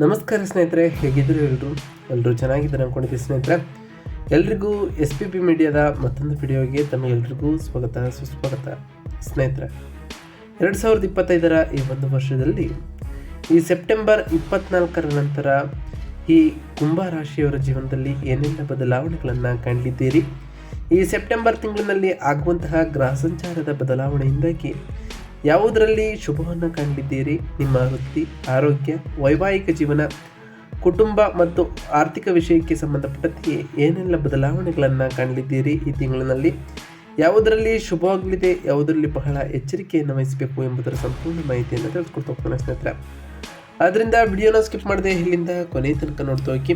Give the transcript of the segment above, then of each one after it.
ನಮಸ್ಕಾರ ಸ್ನೇಹಿತರೆ ಹೇಗಿದ್ರು ಎಲ್ಲರೂ ಎಲ್ಲರೂ ಚೆನ್ನಾಗಿದ್ದಾರೆ ಅಂದ್ಕೊಂಡಿದ್ದೀವಿ ಸ್ನೇಹಿತರೆ? ಎಲ್ರಿಗೂ ಎಸ್ ಪಿ ಪಿ ಮೀಡಿಯಾದ ಮತ್ತೊಂದು ವಿಡಿಯೋಗೆ ತಮಗೆಲ್ರಿಗೂ ಸ್ವಾಗತ, ಸುಸ್ವಾಗತ ಸ್ನೇಹಿತರೆ. ಎರಡು ಸಾವಿರದ ಇಪ್ಪತ್ತೈದರ ಈ ಒಂದು ವರ್ಷದಲ್ಲಿ ಈ ಸೆಪ್ಟೆಂಬರ್ ಇಪ್ಪತ್ನಾಲ್ಕರ ನಂತರ ಈ ಕುಂಭ ರಾಶಿಯವರ ಜೀವನದಲ್ಲಿ ಏನೆಲ್ಲ ಬದಲಾವಣೆಗಳನ್ನು ಕಂಡಿದ್ದೀರಿ? ಈ ಸೆಪ್ಟೆಂಬರ್ ತಿಂಗಳಿನಲ್ಲಿ ಆಗುವಂತಹ ಗ್ರಹ ಸಂಚಾರದ ಬದಲಾವಣೆಯಿಂದಾಗಿ ಯಾವುದರಲ್ಲಿ ಶುಭವನ್ನು ಕಂಡಿದ್ದೀರಿ? ನಿಮ್ಮ ವೃತ್ತಿ, ಆರೋಗ್ಯ, ವೈವಾಹಿಕ ಜೀವನ, ಕುಟುಂಬ ಮತ್ತು ಆರ್ಥಿಕ ವಿಷಯಕ್ಕೆ ಸಂಬಂಧಪಟ್ಟಂತೆ ಏನೆಲ್ಲ ಬದಲಾವಣೆಗಳನ್ನು ಕಾಣಲಿದ್ದೀರಿ ಈ ತಿಂಗಳಿನಲ್ಲಿ? ಯಾವುದರಲ್ಲಿ ಶುಭವಾಗಲಿದೆ, ಯಾವುದರಲ್ಲಿ ಬಹಳ ಎಚ್ಚರಿಕೆಯನ್ನು ವಹಿಸಬೇಕು ಎಂಬುದರ ಸಂಪೂರ್ಣ ಮಾಹಿತಿಯನ್ನು ತಿಳಿಸ್ಕೊಡ್ತಾ ಸ್ನೇಹಿತರೆ. ಆದ್ದರಿಂದ ವಿಡಿಯೋನ ಸ್ಕಿಪ್ ಮಾಡದೆ ಇಲ್ಲಿಂದ ಕೊನೆ ತನಕ ನೋಡ್ತಾ ಹೋಗಿ.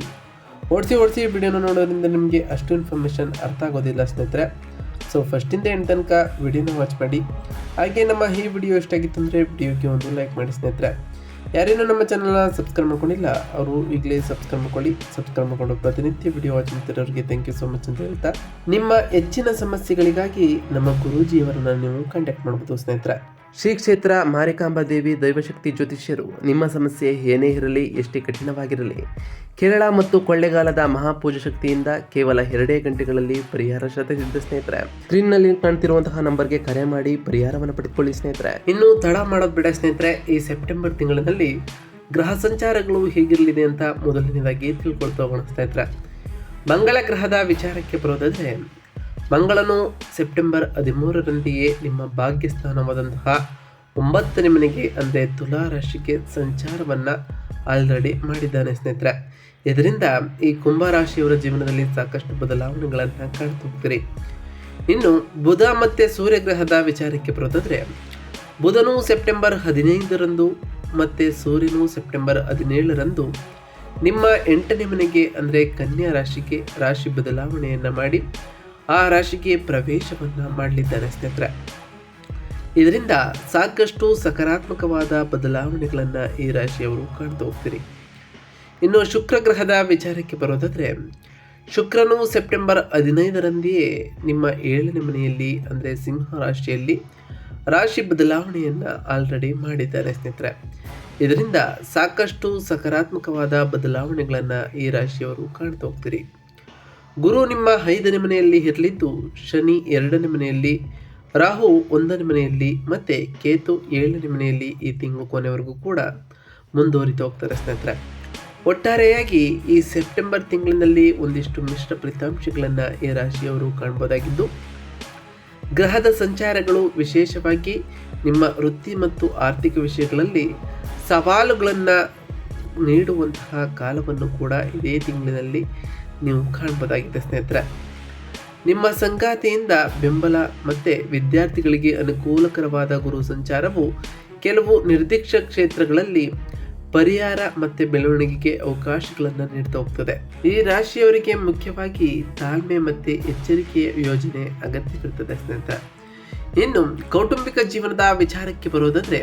ಓಡಿಸಿ ಓಡಿಸಿ, ವಿಡಿಯೋನ ನೋಡೋದ್ರಿಂದ ನಿಮಗೆ ಅಷ್ಟು ಇನ್ಫಾರ್ಮೇಷನ್ ಅರ್ಥ ಆಗೋದಿಲ್ಲ ಸ್ನೇಹಿತರೆ. ಸೊ ಫಸ್ಟಿಂದ ಎಂಟು ತನಕ ವಿಡಿಯೋನ ವಾಚ್ ಮಾಡಿ. ಹಾಗೆ ನಮ್ಮ ಈ ವಿಡಿಯೋ ಎಷ್ಟಾಗಿತ್ತು ಅಂದರೆ ವಿಡಿಯೋಗೆ ಒಂದು ಲೈಕ್ ಮಾಡಿ ಸ್ನೇಹಿತರೆ. ಯಾರೇನೋ ನಮ್ಮ ಚಾನಲ್ನ ಸಬ್ಸ್ಕ್ರೈಬ್ ಮಾಡ್ಕೊಂಡಿಲ್ಲ, ಅವರು ಈಗಲೇ ಸಬ್ಸ್ಕ್ರೈಬ್ ಮಾಡ್ಕೊಳ್ಳಿ. ಸಬ್ಸ್ಕ್ರೈಬ್ ಮಾಡಿಕೊಂಡು ಪ್ರತಿನಿತ್ಯ ವಿಡಿಯೋ ವಾಚ್ ಮಾಡ್ತಿರೋರಿಗೆ ಥ್ಯಾಂಕ್ ಯು ಸೊ ಮಚ್ ಅಂತ ಹೇಳ್ತಾ, ನಿಮ್ಮ ಹೆಚ್ಚಿನ ಸಮಸ್ಯೆಗಳಿಗಾಗಿ ನಮ್ಮ ಗುರೂಜಿಯವರನ್ನು ನೀವು ಕಾಂಟ್ಯಾಕ್ಟ್ ಮಾಡ್ಬೋದು ಸ್ನೇಹಿತರೆ. ಶ್ರೀ ಕ್ಷೇತ್ರ ಮಾರಿಕಾಂಬಾ ದೇವಿ ದೈವಶಕ್ತಿ ಜ್ಯೋತಿಷ್ಯರು, ನಿಮ್ಮ ಸಮಸ್ಯೆ ಏನೇ ಇರಲಿ, ಎಷ್ಟೇ ಕಠಿಣವಾಗಿರಲಿ. ಕೇರಳ ಮತ್ತು ಕೊಳ್ಳೆಗಾಲದ ಮಹಾಪೂಜಾ ಶಕ್ತಿಯಿಂದ ಕೇವಲ ಎರಡೇ ಗಂಟೆಗಳಲ್ಲಿ ಪರಿಹಾರ ಸಿದ್ಧ ಸ್ನೇಹಿತರೆ. ಸ್ಕ್ರೀನ್ನಲ್ಲಿ ಕಾಣ್ತಿರುವಂತಹ ನಂಬರ್ಗೆ ಕರೆ ಮಾಡಿ ಪರಿಹಾರವನ್ನು ಪಡೆದುಕೊಳ್ಳಿ ಸ್ನೇಹಿತರೆ. ಇನ್ನು ತಡ ಮಾಡೋದು ಬಿಡ ಸ್ನೇಹಿತರೆ, ಈ ಸೆಪ್ಟೆಂಬರ್ ತಿಂಗಳಿನಲ್ಲಿ ಗ್ರಹ ಸಂಚಾರಗಳು ಹೇಗಿರಲಿದೆ ಅಂತ ಮೊದಲನೇದಾಗಿ ತಿಳ್ಕೊಳ್ತಾ ಹೋಗೋಣ ಸ್ನೇಹಿತರೆ. ಮಂಗಳ ಗ್ರಹದ ವಿಚಾರಕ್ಕೆ ಬರೋದಾದ್ರೆ ಮಂಗಳನು ಸೆಪ್ಟೆಂಬರ್ ಹದಿಮೂರರಂತೆಯೇ ನಿಮ್ಮ ಭಾಗ್ಯಸ್ಥಾನವಾದಂತಹ ಒಂಬತ್ತನೇ ಮನೆಗೆ, ಅಂದರೆ ತುಲಾ ರಾಶಿಗೆ ಸಂಚಾರವನ್ನು ಆಲ್ರೆಡಿ ಮಾಡಿದ್ದಾನೆ ಸ್ನೇಹಿತರೆ. ಇದರಿಂದ ಈ ಕುಂಭ ರಾಶಿಯವರ ಜೀವನದಲ್ಲಿ ಸಾಕಷ್ಟು ಬದಲಾವಣೆಗಳನ್ನು ಕಾಣ್ತಾ ಹೋಗ್ತೀರಿ. ಇನ್ನು ಬುಧ ಮತ್ತು ಸೂರ್ಯಗ್ರಹದ ವಿಚಾರಕ್ಕೆ ಬರೋದಾದರೆ, ಬುಧನು ಸೆಪ್ಟೆಂಬರ್ ಹದಿನೈದರಂದು ಮತ್ತು ಸೂರ್ಯನು ಸೆಪ್ಟೆಂಬರ್ ಹದಿನೇಳರಂದು ನಿಮ್ಮ ಎಂಟನೇ ಮನೆಗೆ, ಅಂದರೆ ಕನ್ಯಾ ರಾಶಿಗೆ ರಾಶಿ ಬದಲಾವಣೆಯನ್ನು ಮಾಡಿ ಆ ರಾಶಿಗೆ ಪ್ರವೇಶವನ್ನು ಮಾಡಲಿದ್ದಾರೆ ಸ್ನೇಹಿತರೆ. ಇದರಿಂದ ಸಾಕಷ್ಟು ಸಕಾರಾತ್ಮಕವಾದ ಬದಲಾವಣೆಗಳನ್ನು ಈ ರಾಶಿಯವರು ಕಾಣ್ತಾ ಹೋಗ್ತೀರಿ. ಇನ್ನು ಶುಕ್ರ ಗ್ರಹದ ವಿಚಾರಕ್ಕೆ ಬರೋದಾದರೆ, ಶುಕ್ರನು ಸೆಪ್ಟೆಂಬರ್ ಹದಿನೈದರಂದೆಯೇ ನಿಮ್ಮ ಏಳನೇ ಮನೆಯಲ್ಲಿ, ಅಂದರೆ ಸಿಂಹ ರಾಶಿಯಲ್ಲಿ ರಾಶಿ ಬದಲಾವಣೆಯನ್ನು ಆಲ್ರೆಡಿ ಮಾಡಿದ್ದಾರೆ ಸ್ನೇಹಿತರೆ. ಇದರಿಂದ ಸಾಕಷ್ಟು ಸಕಾರಾತ್ಮಕವಾದ ಬದಲಾವಣೆಗಳನ್ನು ಈ ರಾಶಿಯವರು ಕಾಣ್ತಾ ಹೋಗ್ತೀರಿ. ಗುರು ನಿಮ್ಮ ಐದನೇ ಮನೆಯಲ್ಲಿ ಇರಲಿದ್ದು, ಶನಿ ಎರಡನೇ ಮನೆಯಲ್ಲಿ, ರಾಹು ಒಂದನೇ ಮನೆಯಲ್ಲಿ, ಮತ್ತು ಕೇತು ಏಳನೇ ಮನೆಯಲ್ಲಿ ಈ ತಿಂಗಳು ಕೊನೆವರೆಗೂ ಕೂಡ ಮುಂದುವರಿತು ಹೋಗ್ತಾರೆ ಸ್ನೇಹಿತರೆ. ಒಟ್ಟಾರೆಯಾಗಿ ಈ ಸೆಪ್ಟೆಂಬರ್ ತಿಂಗಳಿನಲ್ಲಿ ಒಂದಿಷ್ಟು ಮಿಶ್ರ ಫಲಿತಾಂಶಗಳನ್ನು ಈ ರಾಶಿಯವರು ಕಾಣ್ಬೋದಾಗಿದ್ದು, ಗ್ರಹದ ಸಂಚಾರಗಳು ವಿಶೇಷವಾಗಿ ನಿಮ್ಮ ವೃತ್ತಿ ಮತ್ತು ಆರ್ಥಿಕ ವಿಷಯಗಳಲ್ಲಿ ಸವಾಲುಗಳನ್ನು ನೀಡುವಂತಹ ಕಾಲವನ್ನು ಕೂಡ ಇದೇ ತಿಂಗಳಿನಲ್ಲಿ ನೀವು ಕಾಣ್ಬೋದಾಗಿದೆ ಸ್ನೇಹಿತರೆ. ನಿಮ್ಮ ಸಂಗಾತಿಯಿಂದ ಬೆಂಬಲ ಮತ್ತು ವಿದ್ಯಾರ್ಥಿಗಳಿಗೆ ಅನುಕೂಲಕರವಾದ ಗುರು ಸಂಚಾರವು ಕೆಲವು ನಿರ್ದಿಷ್ಟ ಕ್ಷೇತ್ರಗಳಲ್ಲಿ ಪರಿಹಾರ ಮತ್ತು ಬೆಳವಣಿಗೆಗೆ ಅವಕಾಶಗಳನ್ನು ನೀಡ್ತಾ ಹೋಗ್ತದೆ. ಈ ರಾಶಿಯವರಿಗೆ ಮುಖ್ಯವಾಗಿ ತಾಳ್ಮೆ ಮತ್ತು ಎಚ್ಚರಿಕೆಯ ಯೋಜನೆ ಅಗತ್ಯವಿರುತ್ತದೆ ಸ್ನೇಹಿತರೆ. ಇನ್ನು ಕೌಟುಂಬಿಕ ಜೀವನದ ವಿಚಾರಕ್ಕೆ ಬರುವುದಂದರೆ,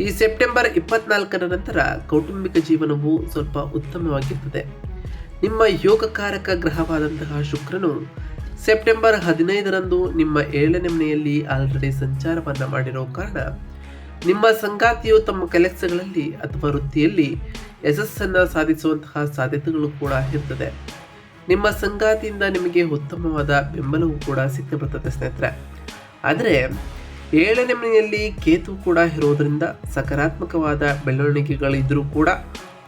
ಈ ಸೆಪ್ಟೆಂಬರ್ ಇಪ್ಪತ್ನಾಲ್ಕರ ನಂತರ ಕೌಟುಂಬಿಕ ಜೀವನವು ಸ್ವಲ್ಪ ಉತ್ತಮವಾಗಿರ್ತದೆ. ನಿಮ್ಮ ಯೋಗಕಾರಕ ಗ್ರಹವಾದಂತಹ ಶುಕ್ರನು ಸೆಪ್ಟೆಂಬರ್ ಹದಿನೈದರಂದು ನಿಮ್ಮ ಏಳನೇ ಮನೆಯಲ್ಲಿ ಆಲ್ರೆಡಿ ಸಂಚಾರವನ್ನು ಮಾಡಿರೋ ಕಾರಣ, ನಿಮ್ಮ ಸಂಗಾತಿಯು ತಮ್ಮ ಕೆಲಸಗಳಲ್ಲಿ ಅಥವಾ ವೃತ್ತಿಯಲ್ಲಿ ಯಶಸ್ಸನ್ನು ಸಾಧಿಸುವಂತಹ ಸಾಧ್ಯತೆಗಳು ಕೂಡ ಇರ್ತದೆ. ನಿಮ್ಮ ಸಂಗಾತಿಯಿಂದ ನಿಮಗೆ ಉತ್ತಮವಾದ ಬೆಂಬಲವೂ ಕೂಡ ಸಿಕ್ಕ ಬರ್ತದೆ ಸ್ನೇಹಿತರೆ. ಆದರೆ, ಏಳನೇ ಮನೆಯಲ್ಲಿ ಕೇತು ಕೂಡ ಇರೋದರಿಂದ ಸಕಾರಾತ್ಮಕವಾದ ಬೆಳವಣಿಗೆಗಳಿದ್ದರೂ ಕೂಡ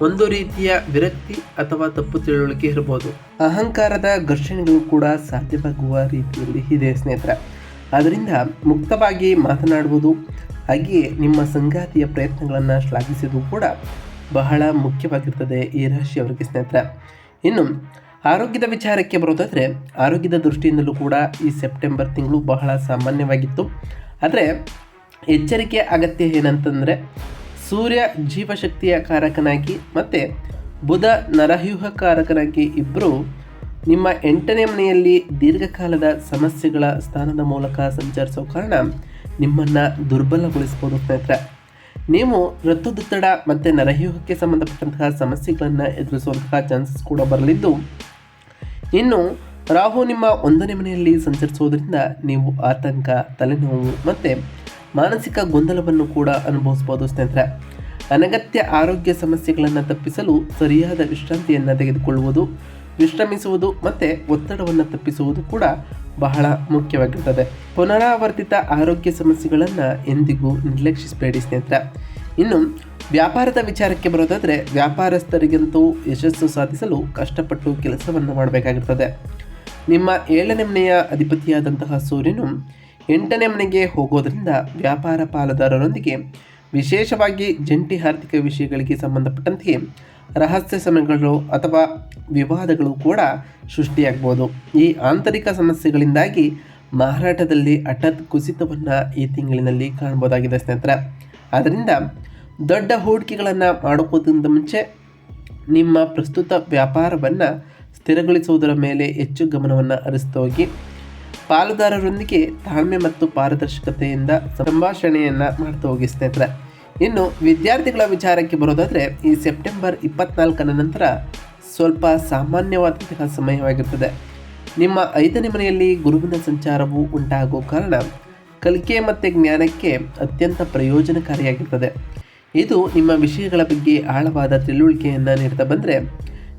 ಒಂದು ರೀತಿಯ ವಿರಕ್ತಿ ಅಥವಾ ತಪ್ಪು ತಿಳುವಳಿಕೆ ಇರಬಹುದು ಅಹಂಕಾರದ ಘರ್ಷಣೆಗಳು ಕೂಡ ಸಾಧ್ಯವಾಗುವ ರೀತಿಯಲ್ಲಿ ಇದೆ ಸ್ನೇಹಿತರೆ. ಆದ್ದರಿಂದ ಮುಕ್ತವಾಗಿ ಮಾತನಾಡುವುದು, ಹಾಗೆಯೇ ನಿಮ್ಮ ಸಂಗಾತಿಯ ಪ್ರಯತ್ನಗಳನ್ನು ಶ್ಲಾಘಿಸುವುದು ಕೂಡ ಬಹಳ ಮುಖ್ಯವಾಗಿರ್ತದೆ ಈ ರಾಶಿಯವರಿಗೆ ಸ್ನೇಹಿತರೆ. ಇನ್ನು ಆರೋಗ್ಯದ ವಿಚಾರಕ್ಕೆ ಬರೋದಾದರೆ, ಆರೋಗ್ಯದ ದೃಷ್ಟಿಯಿಂದಲೂ ಕೂಡ ಈ ಸೆಪ್ಟೆಂಬರ್ ತಿಂಗಳು ಬಹಳ ಸಾಮಾನ್ಯವಾಗಿತ್ತು. ಆದರೆ ಎಚ್ಚರಿಕೆ ಅಗತ್ಯ ಏನಂತಂದರೆ ಸೂರ್ಯ ಜೀವಶಕ್ತಿಯ ಕಾರಕನಾಗಿ ಮತ್ತು ಬುಧ ನರಹ್ಯೂಹ ಕಾರಕನಾಗಿ ಇಬ್ಬರು ನಿಮ್ಮ ಎಂಟನೇ ಮನೆಯಲ್ಲಿ ದೀರ್ಘಕಾಲದ ಸಮಸ್ಯೆಗಳ ಸ್ಥಾನದ ಮೂಲಕ ಸಂಚರಿಸೋ ಕಾರಣ ನಿಮ್ಮನ್ನು ದುರ್ಬಲಗೊಳಿಸ್ಬೋದು ಸ್ನೇಹಿತರೆ. ನೀವು ರತ್ತುದುತ್ತಡ ಮತ್ತು ನರವ್ಯೂಹಕ್ಕೆ ಸಂಬಂಧಪಟ್ಟಂತಹ ಸಮಸ್ಯೆಗಳನ್ನು ಎದುರಿಸುವಂತಹ ಚಾನ್ಸಸ್ ಕೂಡ ಬರಲಿದ್ದು, ಇನ್ನು ರಾಹು ನಿಮ್ಮ ಒಂದನೇ ಮನೆಯಲ್ಲಿ ಸಂಚರಿಸುವುದರಿಂದ ನೀವು ಆತಂಕ, ತಲೆನೋವು ಮತ್ತು ಮಾನಸಿಕ ಗೊಂದಲವನ್ನು ಕೂಡ ಅನುಭವಿಸ್ಬೋದು ಸ್ನೇಹಿತರೆ. ಅನಗತ್ಯ ಆರೋಗ್ಯ ಸಮಸ್ಯೆಗಳನ್ನು ತಪ್ಪಿಸಲು ಸರಿಯಾದ ವಿಶ್ರಾಂತಿಯನ್ನು ತೆಗೆದುಕೊಳ್ಳುವುದು, ವಿಶ್ರಮಿಸುವುದು ಮತ್ತು ಒತ್ತಡವನ್ನು ತಪ್ಪಿಸುವುದು ಕೂಡ ಬಹಳ ಮುಖ್ಯವಾಗಿರ್ತದೆ. ಪುನರಾವರ್ತಿತ ಆರೋಗ್ಯ ಸಮಸ್ಯೆಗಳನ್ನು ಎಂದಿಗೂ ನಿರ್ಲಕ್ಷಿಸಬೇಡಿ ಸ್ನೇಹಿತರೆ. ಇನ್ನು, ವ್ಯಾಪಾರದ ವಿಚಾರಕ್ಕೆ ಬರೋದಾದರೆ ವ್ಯಾಪಾರಸ್ಥರಿಗಂತೂ ಯಶಸ್ಸು ಸಾಧಿಸಲು ಕಷ್ಟಪಟ್ಟು ಕೆಲಸವನ್ನು ಮಾಡಬೇಕಾಗಿರ್ತದೆ. ನಿಮ್ಮ ಏಳನೇ ಮನೆಯ ಅಧಿಪತಿಯಾದಂತಹ ಸೂರ್ಯನು ಎಂಟನೇ ಮನೆಗೆ ಹೋಗೋದರಿಂದ ವ್ಯಾಪಾರ ಪಾಲುದಾರರೊಂದಿಗೆ ವಿಶೇಷವಾಗಿ ಜಂಟಿ ಆರ್ಥಿಕ ವಿಷಯಗಳಿಗೆ ಸಂಬಂಧಪಟ್ಟಂತೆ ರಹಸ್ಯ ಸಮಯಗಳು ಅಥವಾ ವಿವಾದಗಳು ಕೂಡ ಸೃಷ್ಟಿಯಾಗ್ಬೋದು. ಈ ಆಂತರಿಕ ಸಮಸ್ಯೆಗಳಿಂದಾಗಿ ಮಾರಾಟದಲ್ಲಿ ಹಠಾತ್ ಕುಸಿತವನ್ನು ಈ ತಿಂಗಳಿನಲ್ಲಿ ಕಾಣ್ಬೋದಾಗಿದೆ ಸ್ನೇಹಿತರೆ. ಆದ್ದರಿಂದ ದೊಡ್ಡ ಹೂಡಿಕೆಗಳನ್ನು ಮಾಡುವುದಕ್ಕಿಂತ ಮುಂಚೆ ನಿಮ್ಮ ಪ್ರಸ್ತುತ ವ್ಯಾಪಾರವನ್ನು ಸ್ಥಿರಗೊಳಿಸುವುದರ ಮೇಲೆ ಹೆಚ್ಚು ಗಮನವನ್ನು ಹರಿಸ್ತಾ ಹೋಗಿ. ಪಾಲುದಾರರೊಂದಿಗೆ ತಾಳ್ಮೆ ಮತ್ತು ಪಾರದರ್ಶಕತೆಯಿಂದ ಸಂಭಾಷಣೆಯನ್ನು ಮಾಡ್ತಾ ಹೋಗಿ ಸ್ನೇಹಿತರೆ. ಇನ್ನು ವಿದ್ಯಾರ್ಥಿಗಳ ವಿಚಾರಕ್ಕೆ ಬರೋದಾದರೆ, ಈ ಸೆಪ್ಟೆಂಬರ್ ಇಪ್ಪತ್ನಾಲ್ಕನ ನಂತರ ಸ್ವಲ್ಪ ಸಾಮಾನ್ಯವಾದಂತಹ ಸಮಯವಾಗಿರ್ತದೆ. ನಿಮ್ಮ ಐದನೇ ಮನೆಯಲ್ಲಿ ಗುರುವಿನ ಸಂಚಾರವು ಉಂಟಾಗುವ ಕಾರಣ ಕಲಿಕೆ ಮತ್ತು ಜ್ಞಾನಕ್ಕೆ ಅತ್ಯಂತ ಪ್ರಯೋಜನಕಾರಿಯಾಗಿರ್ತದೆ. ಇದು ನಿಮ್ಮ ವಿಷಯಗಳ ಬಗ್ಗೆ ಆಳವಾದ ತಿಳುವಳಿಕೆಯನ್ನು ನೀಡ್ತಾ ಬಂದರೆ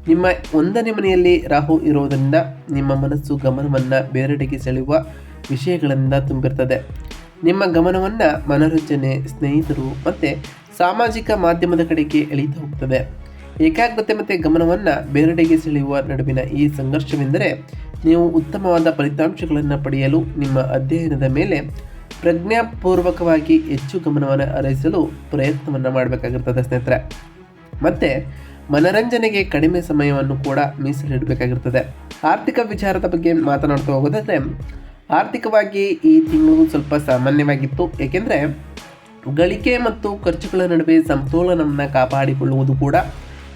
ನಿಮ್ಮ ಒಂದನೇ ಮನೆಯಲ್ಲಿ ರಾಹು ಇರುವುದರಿಂದ ನಿಮ್ಮ ಮನಸ್ಸು ಗಮನವನ್ನು ಬೇರೆಡೆಗೆ ಸೆಳೆಯುವ ವಿಷಯಗಳಿಂದ ತುಂಬಿರ್ತದೆ. ನಿಮ್ಮ ಗಮನವನ್ನು ಮನೋರಂಜನೆ, ಸ್ನೇಹಿತರು ಮತ್ತು ಸಾಮಾಜಿಕ ಮಾಧ್ಯಮದ ಕಡೆಗೆ ಎಳೀತಾ ಹೋಗ್ತದೆ. ಏಕಾಗ್ರತೆ ಮತ್ತು ಗಮನವನ್ನು ಬೇರೆಡೆಗೆ ಸೆಳೆಯುವ ನಡುವಿನ ಈ ಸಂಘರ್ಷವೆಂದರೆ ನೀವು ಉತ್ತಮವಾದ ಫಲಿತಾಂಶಗಳನ್ನು ಪಡೆಯಲು ನಿಮ್ಮ ಅಧ್ಯಯನದ ಮೇಲೆ ಪ್ರಜ್ಞಾಪೂರ್ವಕವಾಗಿ ಹೆಚ್ಚು ಗಮನವನ್ನು ಹರಿಸಲು ಪ್ರಯತ್ನವನ್ನು ಮಾಡಬೇಕಾಗಿರ್ತದೆ ಸ್ನೇಹಿತರೆ. ಮತ್ತು ಮನರಂಜನೆಗೆ ಕಡಿಮೆ ಸಮಯವನ್ನು ಕೂಡ ಮೀಸಲಿಡಬೇಕಾಗಿರ್ತದೆ ಆರ್ಥಿಕ ವಿಚಾರದ ಬಗ್ಗೆ ಮಾತನಾಡ್ತಾ ಹೋಗೋದಾದರೆ, ಆರ್ಥಿಕವಾಗಿ ಈ ತಿಂಗಳು ಸ್ವಲ್ಪ ಸಾಮಾನ್ಯವಾಗಿತ್ತು. ಏಕೆಂದರೆ, ಗಳಿಕೆ ಮತ್ತು ಖರ್ಚುಗಳ ನಡುವೆ ಸಮತೋಲನವನ್ನು ಕಾಪಾಡಿಕೊಳ್ಳುವುದು ಕೂಡ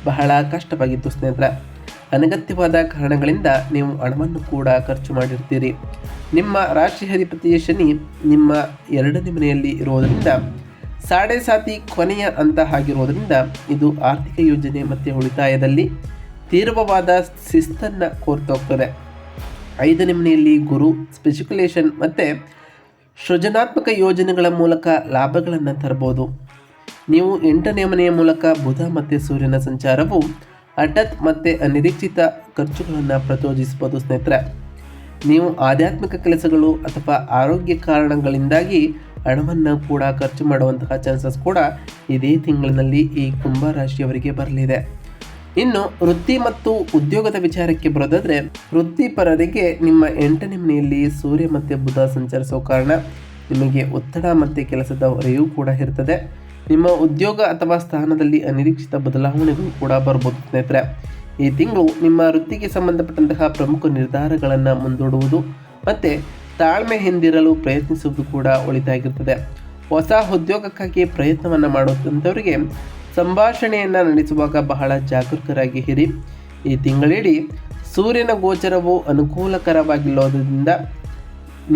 ಬಹಳ ಕಷ್ಟವಾಗಿತ್ತು ಸ್ನೇಹಿತರೆ. ಅನಗತ್ಯವಾದ ಕಾರಣಗಳಿಂದ ನೀವು ಹಣವನ್ನು ಕೂಡ ಖರ್ಚು ಮಾಡಿರ್ತೀರಿ. ನಿಮ್ಮ ರಾಶಿ ಅಧಿಪತಿ ಶನಿ ನಿಮ್ಮ ಎರಡನೇ ಮನೆಯಲ್ಲಿ ಇರುವುದರಿಂದ ಸಾಡೆ ಸಾತಿ ಕೊನೆಯ ಅಂತ ಆಗಿರುವುದರಿಂದ ಇದು ಆರ್ಥಿಕ ಯೋಜನೆ ಮತ್ತು ಉಳಿತಾಯದಲ್ಲಿ ತೀವ್ರವಾದ ಶಿಸ್ತನ್ನು ಕೋರ್ತೋಗ್ತದೆ ಐದನೇ ಮನೆಯಲ್ಲಿ ಗುರು ಸ್ಪೆಸಿಕ್ಯುಲೇಷನ್ ಮತ್ತು ಸೃಜನಾತ್ಮಕ ಯೋಜನೆಗಳ ಮೂಲಕ ಲಾಭಗಳನ್ನು ತರಬಹುದು ನೀವು ಎಂಟನೇ ಮನೆಯ ಮೂಲಕ ಬುಧ ಮತ್ತು ಸೂರ್ಯನ ಸಂಚಾರವು ಹಠತ್ ಮತ್ತು ಅನಿರೀಕ್ಷಿತ ಖರ್ಚುಗಳನ್ನು ಪ್ರಚೋದಿಸಬಹುದು ಸ್ನೇಹಿತರೆ. ನೀವು ಆಧ್ಯಾತ್ಮಿಕ ಕೆಲಸಗಳು ಅಥವಾ ಆರೋಗ್ಯ ಕಾರಣಗಳಿಂದಾಗಿ ಹಣವನ್ನು ಕೂಡ ಖರ್ಚು ಮಾಡುವಂತಹ ಚಾನ್ಸಸ್ ಕೂಡ ಇದೇ ತಿಂಗಳಿನಲ್ಲಿ ಈ ಕುಂಭ ರಾಶಿಯವರಿಗೆ ಬರಲಿದೆ. ಇನ್ನು ವೃತ್ತಿ ಮತ್ತು ಉದ್ಯೋಗದ ವಿಚಾರಕ್ಕೆ ಬರೋದಾದರೆ, ವೃತ್ತಿಪರರಿಗೆ ನಿಮ್ಮ ಎಂಟನೇ ಮನೆಯಲ್ಲಿ ಸೂರ್ಯ ಮತ್ತು ಬುಧ ಸಂಚರಿಸೋ ಕಾರಣ ನಿಮಗೆ ಒತ್ತಡ ಮತ್ತು ಕೆಲಸದ ಹೊರೆಯೂ ಕೂಡ ಇರ್ತದೆ. ನಿಮ್ಮ ಉದ್ಯೋಗ ಅಥವಾ ಸ್ಥಾನದಲ್ಲಿ ಅನಿರೀಕ್ಷಿತ ಬದಲಾವಣೆಗಳು ಕೂಡ ಬರ್ಬೋದು ಸ್ನೇಹಿತರೆ. ಈ ತಿಂಗಳು ನಿಮ್ಮ ವೃತ್ತಿಗೆ ಸಂಬಂಧಪಟ್ಟಂತಹ ಪ್ರಮುಖ ನಿರ್ಧಾರಗಳನ್ನು ಮುಂದೂಡುವುದು ಮತ್ತು ತಾಳ್ಮೆ ಹಿಂದಿರಲು ಪ್ರಯತ್ನಿಸುವುದು ಕೂಡ ಒಳಿತಾಗಿರ್ತದೆ. ಹೊಸ ಉದ್ಯೋಗಕ್ಕಾಗಿ ಪ್ರಯತ್ನವನ್ನು ಮಾಡುವಂಥವರಿಗೆ ಸಂಭಾಷಣೆಯನ್ನು ನಡೆಸುವಾಗ ಬಹಳ ಜಾಗರೂಕರಾಗಿ ಇರಿ. ಈ ತಿಂಗಳಿಡೀ ಸೂರ್ಯನ ಗೋಚರವು ಅನುಕೂಲಕರವಾಗಿಲ್ಲೋದ್ರಿಂದ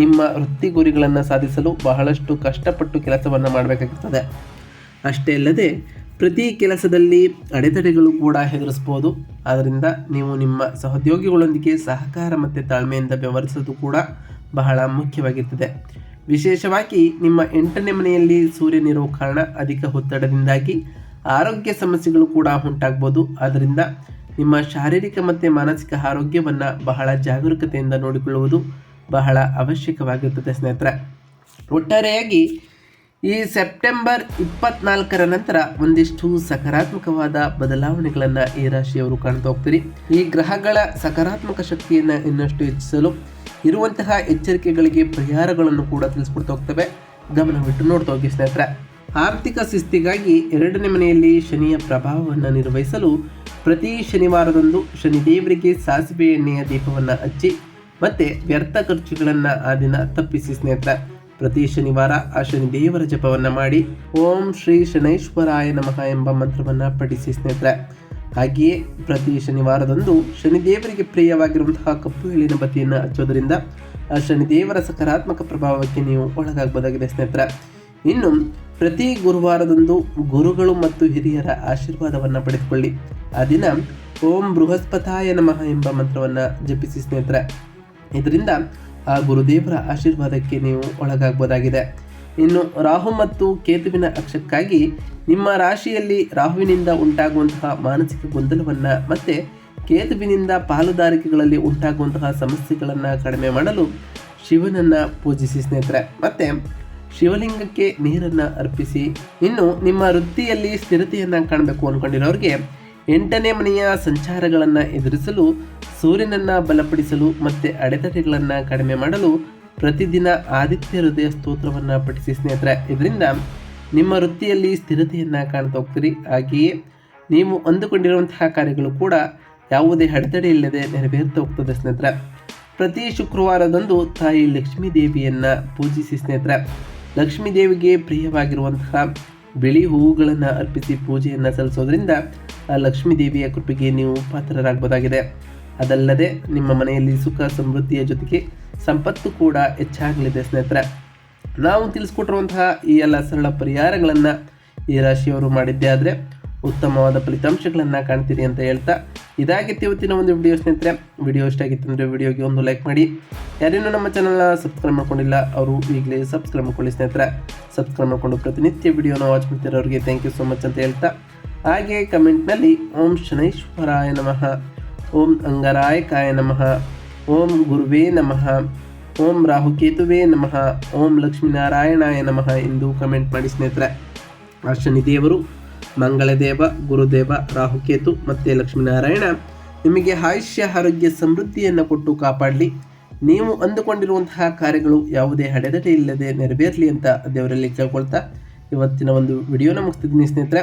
ನಿಮ್ಮ ವೃತ್ತಿ ಗುರಿಗಳನ್ನು ಸಾಧಿಸಲು ಬಹಳಷ್ಟು ಕಷ್ಟಪಟ್ಟು ಕೆಲಸವನ್ನು ಮಾಡಬೇಕಾಗುತ್ತದೆ ಅಷ್ಟೇ ಅಲ್ಲದೆ ಪ್ರತಿ ಕೆಲಸದಲ್ಲಿ ಅಡೆತಡೆಗಳು ಕೂಡ ಎದುರಿಸ್ಬೋದು ಆದ್ದರಿಂದ ನೀವು ನಿಮ್ಮ ಸಹೋದ್ಯೋಗಿಗಳೊಂದಿಗೆ ಸಹಕಾರ ಮತ್ತು ತಾಳ್ಮೆಯಿಂದ ವ್ಯವಹರಿಸೋದು ಕೂಡ ಬಹಳ ಮುಖ್ಯವಾಗಿರ್ತದೆ. ವಿಶೇಷವಾಗಿ ನಿಮ್ಮ ಎಂಟನೇ ಮನೆಯಲ್ಲಿ ಸೂರ್ಯನಿರುವ ಕಾರಣ ಅಧಿಕ ಒತ್ತಡದಿಂದಾಗಿ ಆರೋಗ್ಯ ಸಮಸ್ಯೆಗಳು ಕೂಡ ಉಂಟಾಗ್ಬೋದು. ಆದ್ದರಿಂದ ನಿಮ್ಮ ಶಾರೀರಿಕ ಮತ್ತು ಮಾನಸಿಕ ಆರೋಗ್ಯವನ್ನು ಬಹಳ ಜಾಗರೂಕತೆಯಿಂದ ನೋಡಿಕೊಳ್ಳುವುದು ಬಹಳ ಅವಶ್ಯಕವಾಗಿರುತ್ತದೆ ಸ್ನೇಹಿತರೆ. ಒಟ್ಟಾರೆಯಾಗಿ ಈ ಸೆಪ್ಟೆಂಬರ್ ಇಪ್ಪತ್ನಾಲ್ಕರ ನಂತರ ಒಂದಿಷ್ಟು ಸಕಾರಾತ್ಮಕವಾದ ಬದಲಾವಣೆಗಳನ್ನು ಈ ರಾಶಿಯವರು ಕಾಣ್ತಾ ಹೋಗ್ತೀರಿ. ಈ ಗ್ರಹಗಳ ಸಕಾರಾತ್ಮಕ ಶಕ್ತಿಯನ್ನು ಇನ್ನಷ್ಟು ಹೆಚ್ಚಿಸಲು ಇರುವಂತಹ ಎಚ್ಚರಿಕೆಗಳಿಗೆ ಪರಿಹಾರಗಳನ್ನು ಕೂಡ ತಿಳಿಸ್ಕೊಡ್ತಾ ಹೋಗ್ತವೆ. ಗಮನವಿಟ್ಟು ನೋಡ್ತಾ ಹೋಗಿ ಸ್ನೇಹಿತರೆ. ಆರ್ಥಿಕ ಶಿಸ್ತಿಗಾಗಿ ಎರಡನೇ ಮನೆಯಲ್ಲಿ ಶನಿಯ ಪ್ರಭಾವವನ್ನು ನಿರ್ವಹಿಸಲು ಪ್ರತಿ ಶನಿವಾರದಂದು ಶನಿದೇವರಿಗೆ ಸಾಸಿವೆ ಎಣ್ಣೆಯ ದೀಪವನ್ನು ಹಚ್ಚಿ ಮತ್ತೆ ವ್ಯರ್ಥ ಖರ್ಚುಗಳನ್ನು ಆ ದಿನ ತಪ್ಪಿಸಿ ಸ್ನೇಹಿತರೆ. ಪ್ರತಿ ಶನಿವಾರ ಆ ಶನಿ ದೇವರ ಜಪವನ್ನು ಮಾಡಿ ಓಂ ಶ್ರೀ ಶನೈಶ್ವರಾಯ ನಮಃ ಎಂಬ ಮಂತ್ರವನ್ನು ಪಠಿಸಿ ಸ್ನೇಹಿತರೆ. ಹಾಗೆಯೇ ಪ್ರತಿ ಶನಿವಾರದಂದು ಶನಿದೇವರಿಗೆ ಪ್ರಿಯವಾಗಿರುವಂತಹ ಕಪ್ಪು ಎಳಿನ ಬತ್ತಿಯನ್ನು ಹಚ್ಚೋದ್ರಿಂದ ಆ ಶನಿದೇವರ ಸಕಾರಾತ್ಮಕ ಪ್ರಭಾವಕ್ಕೆ ನೀವು ಒಳಗಾಗಬಹುದಾಗಿದೆ ಸ್ನೇಹಿತರೆ. ಇನ್ನು ಪ್ರತಿ ಗುರುವಾರದಂದು ಗುರುಗಳು ಮತ್ತು ಹಿರಿಯರ ಆಶೀರ್ವಾದವನ್ನು ಪಡೆದುಕೊಳ್ಳಿ. ಆ ದಿನ ಓಂ ಬೃಹಸ್ಪತಾಯ ನಮಃ ಎಂಬ ಮಂತ್ರವನ್ನು ಜಪಿಸಿ ಸ್ನೇಹಿತರೆ. ಇದರಿಂದ ಆ ಗುರುದೇವರ ಆಶೀರ್ವಾದಕ್ಕೆ ನೀವು ಒಳಗಾಗಬಹುದಾಗಿದೆ ಇನ್ನು ರಾಹು ಮತ್ತು ಕೇತುವಿನ ಅಕ್ಷಕ್ಕಾಗಿ ನಿಮ್ಮ ರಾಶಿಯಲ್ಲಿ ರಾಹುವಿನಿಂದ ಉಂಟಾಗುವಂತಹ ಮಾನಸಿಕ ಗೊಂದಲವನ್ನು ಮತ್ತು ಕೇತುವಿನಿಂದ ಪಾಲುದಾರಿಕೆಗಳಲ್ಲಿ ಉಂಟಾಗುವಂತಹ ಸಮಸ್ಯೆಗಳನ್ನು ಕಡಿಮೆ ಮಾಡಲು ಶಿವನನ್ನು ಪೂಜಿಸಿ ಸ್ನೇಹಿತರೆ. ಮತ್ತು ಶಿವಲಿಂಗಕ್ಕೆ ನೀರನ್ನು ಅರ್ಪಿಸಿ, ಇನ್ನು ನಿಮ್ಮ ವೃತ್ತಿಯಲ್ಲಿ ಸ್ಥಿರತೆಯನ್ನು ಕಾಣಬೇಕು ಅಂದ್ಕೊಂಡಿರೋರಿಗೆ ಎಂಟನೇ ಮನೆಯ ಸಂಚಾರಗಳನ್ನು ಎದುರಿಸಲು, ಸೂರ್ಯನನ್ನು ಬಲಪಡಿಸಲು ಮತ್ತು ಅಡೆತಡೆಗಳನ್ನು ಕಡಿಮೆ ಮಾಡಲು ಪ್ರತಿದಿನ ಆದಿತ್ಯ ಹೃದಯ ಸ್ತೋತ್ರವನ್ನು ಪಠಿಸಿ ಸ್ನೇಹಿತರೆ. ಇದರಿಂದ ನಿಮ್ಮ ವೃತ್ತಿಯಲ್ಲಿ ಸ್ಥಿರತೆಯನ್ನು ಕಾಣ್ತಾ ಹೋಗ್ತೀರಿ. ಹಾಗೆಯೇ ನೀವು ಅಂದುಕೊಂಡಿರುವಂತಹ ಕಾರ್ಯಗಳು ಕೂಡ ಯಾವುದೇ ಅಡೆತಡೆ ಇಲ್ಲದೆ ನೆರವೇರ್ತಾ ಹೋಗ್ತದೆ ಸ್ನೇಹಿತರೆ. ಪ್ರತಿ ಶುಕ್ರವಾರದಂದು ತಾಯಿ ಲಕ್ಷ್ಮೀ ದೇವಿಯನ್ನು ಪೂಜಿಸಿ ಸ್ನೇಹಿತರೆ. ಲಕ್ಷ್ಮೀ ದೇವಿಗೆ ಪ್ರಿಯವಾಗಿರುವಂತಹ ಬಿಳಿ ಹೂವುಗಳನ್ನು ಅರ್ಪಿಸಿ ಪೂಜೆಯನ್ನು ಸಲ್ಲಿಸೋದ್ರಿಂದ ಲಕ್ಷ್ಮೀ ದೇವಿಯ ಕೃಪೆಗೆ ನೀವು ಪಾತ್ರರಾಗಬಹುದಾಗಿದೆ. ಅದಲ್ಲದೆ ನಿಮ್ಮ ಮನೆಯಲ್ಲಿ ಸುಖ ಸಮೃದ್ಧಿಯ ಜೊತೆಗೆ ಸಂಪತ್ತು ಕೂಡ ಹೆಚ್ಚಾಗಲಿದೆ ಸ್ನೇಹಿತರೆ. ನಾವು ತಿಳಿಸ್ಕೊಟ್ಟಿರುವಂತಹ ಈ ಎಲ್ಲ ಸರಳ ಪರಿಹಾರಗಳನ್ನು ಈ ರಾಶಿಯವರು ಮಾಡಿದ್ದೇ ಆದರೆ ಉತ್ತಮವಾದ ಫಲಿತಾಂಶಗಳನ್ನು ಕಾಣ್ತೀರಿ ಅಂತ ಹೇಳ್ತಾ ಇದಾಗಿತ್ತು ಇವತ್ತಿನ ಒಂದು ವಿಡಿಯೋ ಸ್ನೇಹಿತರೆ. ವಿಡಿಯೋ ಇಷ್ಟ ಆಗಿತ್ತು ಅಂದರೆ ವಿಡಿಯೋಗೆ ಒಂದು ಲೈಕ್ ಮಾಡಿ. ಯಾರೇನೂ ನಮ್ಮ ಚಾನಲ್ನ ಸಬ್ಸ್ಕ್ರೈಬ್ ಮಾಡ್ಕೊಂಡಿಲ್ಲ, ಅವರು ಈಗಲೇ ಸಬ್ಸ್ಕ್ರೈಬ್ ಮಾಡ್ಕೊಳ್ಳಿ ಸ್ನೇಹಿತರೆ. ಸಬ್ಸ್ಕ್ರೈಬ್ ಮಾಡ್ಕೊಂಡು ಪ್ರತಿನಿತ್ಯ ವಿಡಿಯೋನ ವಾಚ್ ಮಾಡ್ತಿರೋರಿಗೆ ಥ್ಯಾಂಕ್ ಯು ಸೊ ಮಚ್ ಅಂತ ಹೇಳ್ತಾ ಹಾಗೆ ಕಮೆಂಟ್ನಲ್ಲಿ ಓಂ ಶನೈಶ್ವರಾಯ ನಮಃ, ಓಂ ಅಂಗರಾಯಕಾಯ ನಮಃ, ಓಂ ಗುರುವೇ ನಮಃ, ಓಂ ರಾಹುಕೇತುವೇ ನಮಃ, ಓಂ ಲಕ್ಷ್ಮೀನಾರಾಯಣಾಯ ನಮಃ ಎಂದು ಕಮೆಂಟ್ ಮಾಡಿ ಸ್ನೇಹಿತರೆ. ಆ ಶನಿದೇವರು ಮಂಗಳದೇವ, ಗುರುದೇವ, ರಾಹುಕೇತು ಮತ್ತು ಲಕ್ಷ್ಮೀನಾರಾಯಣ, ನಿಮಗೆ ಆಯುಷ್ಯ, ಆರೋಗ್ಯ, ಸಮೃದ್ಧಿಯನ್ನು ಕೊಟ್ಟು ಕಾಪಾಡಲಿ. ನೀವು ಅಂದುಕೊಂಡಿರುವಂತಹ ಕಾರ್ಯಗಳು ಯಾವುದೇ ಅಡೆತಡೆ ಇಲ್ಲದೆ ನೆರವೇರಲಿ ಅಂತ ದೇವರಲ್ಲಿ ಕೇಳ್ಕೊಳ್ತಾ ಇವತ್ತಿನ ಒಂದು ವಿಡಿಯೋನ ಮುಗಿಸ್ತಿದ್ದೀನಿ ಸ್ನೇಹಿತರೆ.